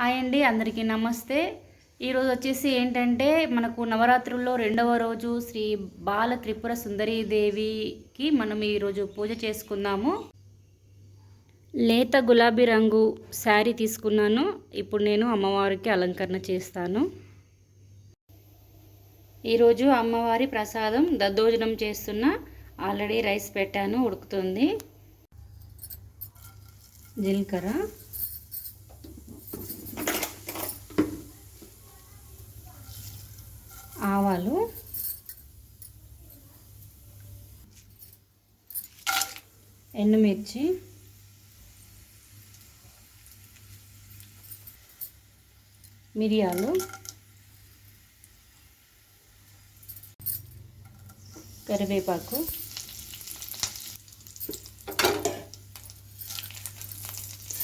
Hi అండి అందరికీ నమస్తే. ఈరోజు వచ్చేసి ఏంటంటే మనకు నవరాత్రుల్లో రెండవ రోజు శ్రీ బాల త్రిపుర దేవికి మనం ఈరోజు పూజ చేసుకుందాము. లేత గులాబీ రంగు శారీ తీసుకున్నాను. ఇప్పుడు నేను అమ్మవారికి అలంకరణ చేస్తాను. ఈరోజు అమ్మవారి ప్రసాదం దద్దోజనం చేస్తున్న ఆల్రెడీ రైస్ పెట్టాను ఉడుకుతుంది. జీలకర్ర. ఆవాలు ఎండుమిర్చి. మిరియాలు. కరివేపాకు.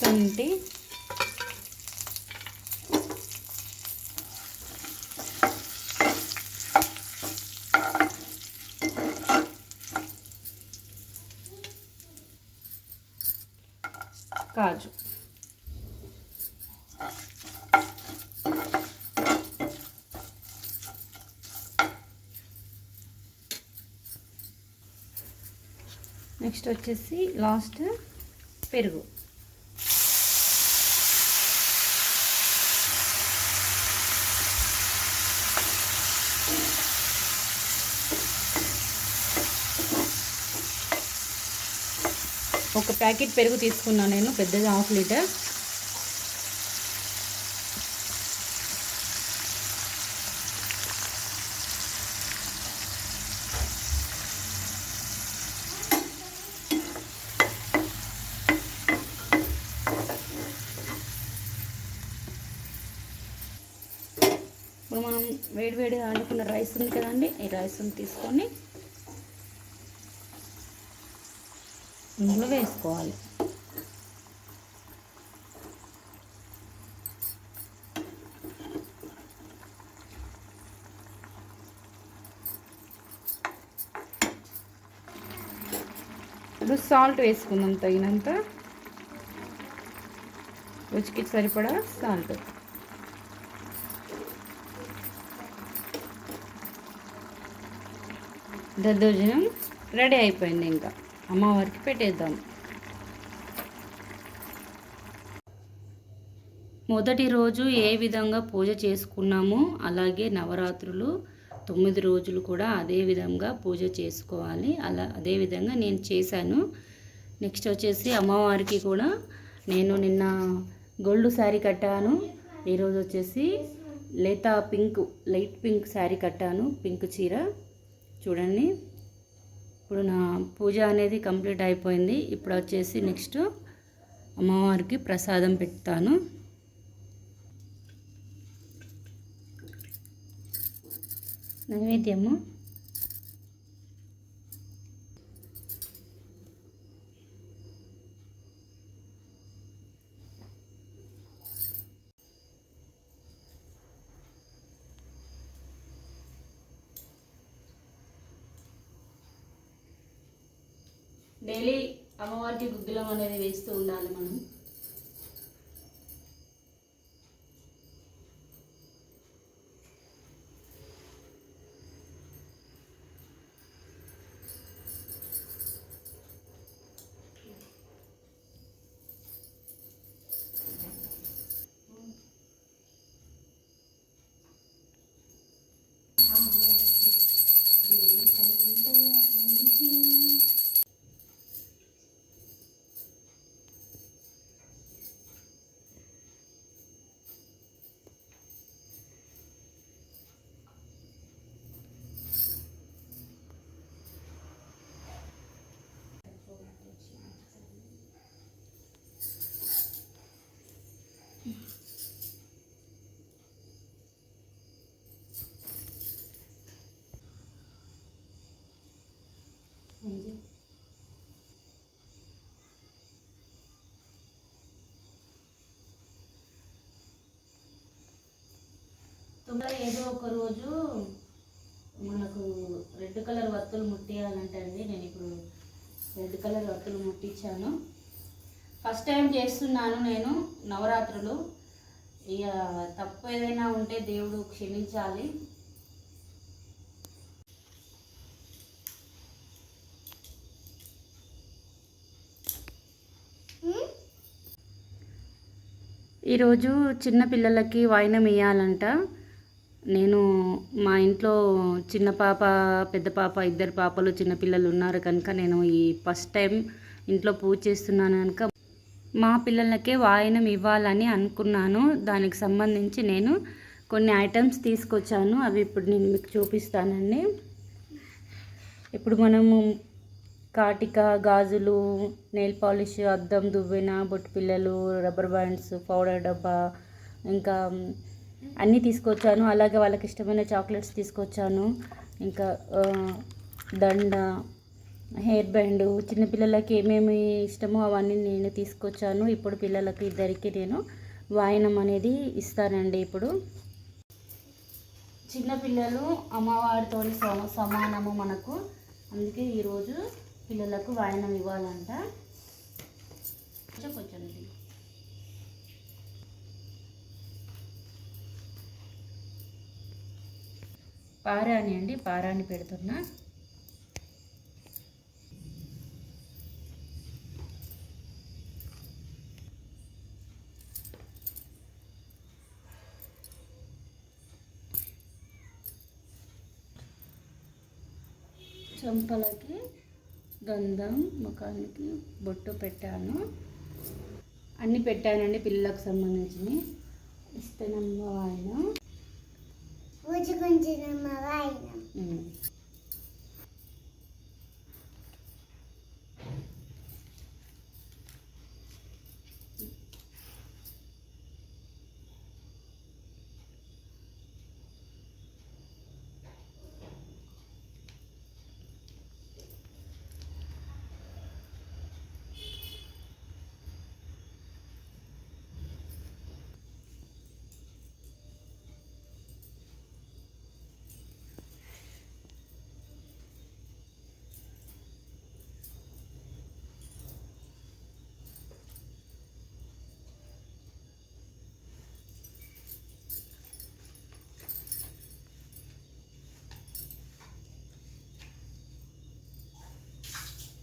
శొంఠి. కాజు నెక్స్ట్ వచ్చేసి లాస్ట్ పెరుగు. ఒక ప్యాకెట్ పెరుగు తీసుకున్నాను నేను పెద్దది హాఫ్ లీటర్. ఇప్పుడు మనం వేడి వేడిగా వండుకున్న రైస్ ఉంది కదండి ఈ రైస్ని తీసుకొని ఇందులో వేసుకోవాలి. ఇప్పుడు సాల్ట్ వేసుకుందాం తగినంత. రుచికి సరిపడా సాల్ట్. దద్దోజనం రెడీ అయిపోయింది ఇంకా. అమ్మవారికి పెట్టేద్దాం. మొదటి రోజు ఏ విధంగా పూజ చేసుకున్నామో అలాగే నవరాత్రులు తొమ్మిది రోజులు కూడా అదే విధంగా పూజ చేసుకోవాలి. అలా అదే విధంగా నేను చేశాను. నెక్స్ట్ వచ్చేసి అమ్మవారికి కూడా నేను నిన్న గోల్డ్ శారీ కట్టాను. ఈరోజు వచ్చేసి లేతా పింక్ లైట్ పింక్ శారీ కట్టాను. పింక్ చీర. చూడండి. ఇప్పుడు నా పూజ అనేది కంప్లీట్ అయిపోయింది. ఇప్పుడు వచ్చేసి నెక్స్ట్ అమ్మవారికి ప్రసాదం పెడతాను. నైవేద్యము. డైలీ అమ్మవారికి గుగ్గిలం అనేది వేస్తూ ఉండాలి మనం. తొందర ఏదో ఒక రోజు మనకు రెడ్ కలర్ వత్తులు ముట్టియాలంటే అండి నేను ఇప్పుడు రెడ్ కలర్ వత్తులు ముట్టించాను ఫస్ట్ టైం చేస్తున్నాను నేను నవరాత్రులు. ఇక తప్పు ఏదైనా ఉంటే దేవుడు క్షమించాలి. ఈరోజు చిన్న పిల్లలకి వాయినం వేయాలంట. నేను మా ఇంట్లో చిన్న పాప పెద్ద పాప ఇద్దరు పాపలు చిన్నపిల్లలు ఉన్నారు కనుక నేను ఈ ఫస్ట్ టైం ఇంట్లో పూజ చేస్తున్నాను కనుక మా పిల్లలకే వాయనం ఇవ్వాలని అనుకున్నాను. దానికి సంబంధించి నేను కొన్ని ఐటమ్స్ తీసుకొచ్చాను. అవి ఇప్పుడు నేను మీకు చూపిస్తానండి. ఇప్పుడు మనము కాటిక గాజులు నెయిల్ పాలిష్ అద్దం దువ్వెన బొట్టు పిల్లలు రబ్బర్ బ్యాండ్స్ పౌడర్ డబ్బా ఇంకా అన్నీ తీసుకొచ్చాను. అలాగే వాళ్ళకి ఇష్టమైన చాక్లెట్స్ తీసుకొచ్చాను. ఇంకా దండ హెయిర్ బ్యాండ్ చిన్నపిల్లలకి ఏమేమి ఇష్టమో అవన్నీ నేను తీసుకొచ్చాను. ఇప్పుడు పిల్లలకి ఇద్దరికి నేను వాయనం అనేది ఇస్తానండి ఇప్పుడు. చిన్నపిల్లలు అమ్మవారితో సమానము మనకు. అందుకే ఈరోజు పిల్లలకు వాయనం ఇవ్వాలంట. కొంచెం కొంచెం పారాని అండి పారాని పెడుతున్నా. చెంపలకి గంధం ముఖానికి బొట్టు పెట్టాను. అన్నీ పెట్టానండి పిల్లలకు సంబంధించినవి. ఇస్తేనమ్మ ఆయన. పూజకుంచిన వాయినం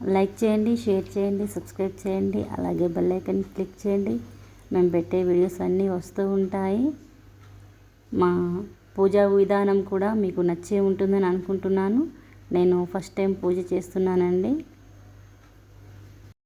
లైక్ చేయండి షేర్ చేయండి సబ్స్క్రైబ్ చేయండి అలాగే బెల్ ఐకన్ క్లిక్ చేయండి. మేము పెట్టే వీడియోస్ అన్నీ వస్తూ ఉంటాయి. మా పూజా విధానం కూడా మీకు నచ్చే ఉంటుందని అనుకుంటున్నాను. నేను ఫస్ట్ టైం పూజ చేస్తున్నానండి.